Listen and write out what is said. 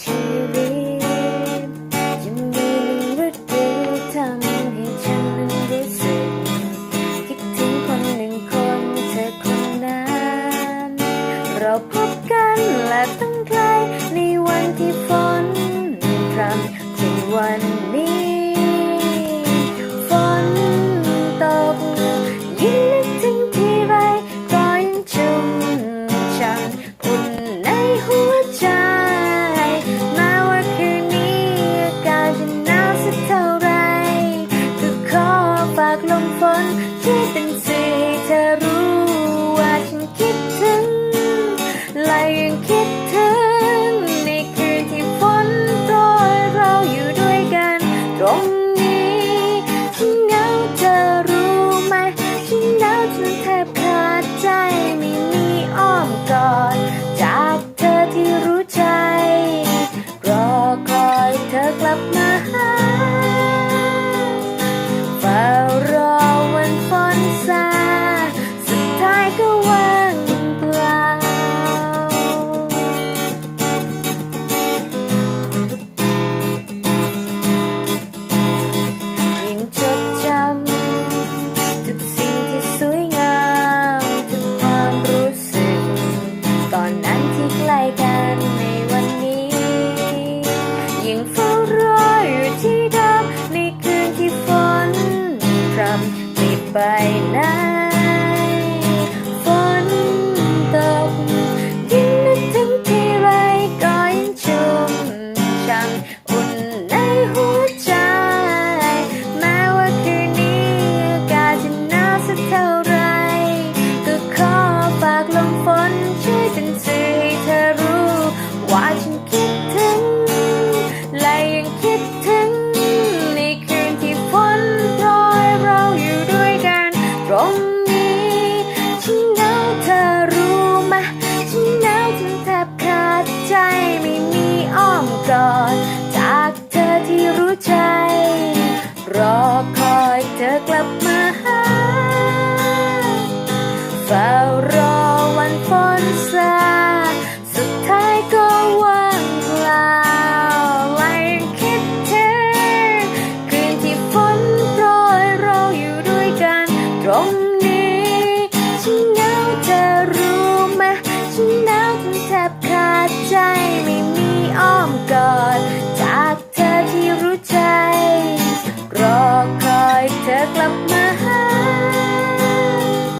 ชีวิจะมีหนึ่งฤดูทำให้ฉันนั้นรู้สึกคิดถึงคนหนึ่งคนเธอคนนั้น เราพบกันและต้อง รงนี้ฉันเหงาเธอรู้ไหมฉันเหงาจนแทบขาดใจไม่มีอ้อมกอดจากเธอที่รู้ใจ รอคอยเธอกลับมาหาเฝ้ารอ wrong.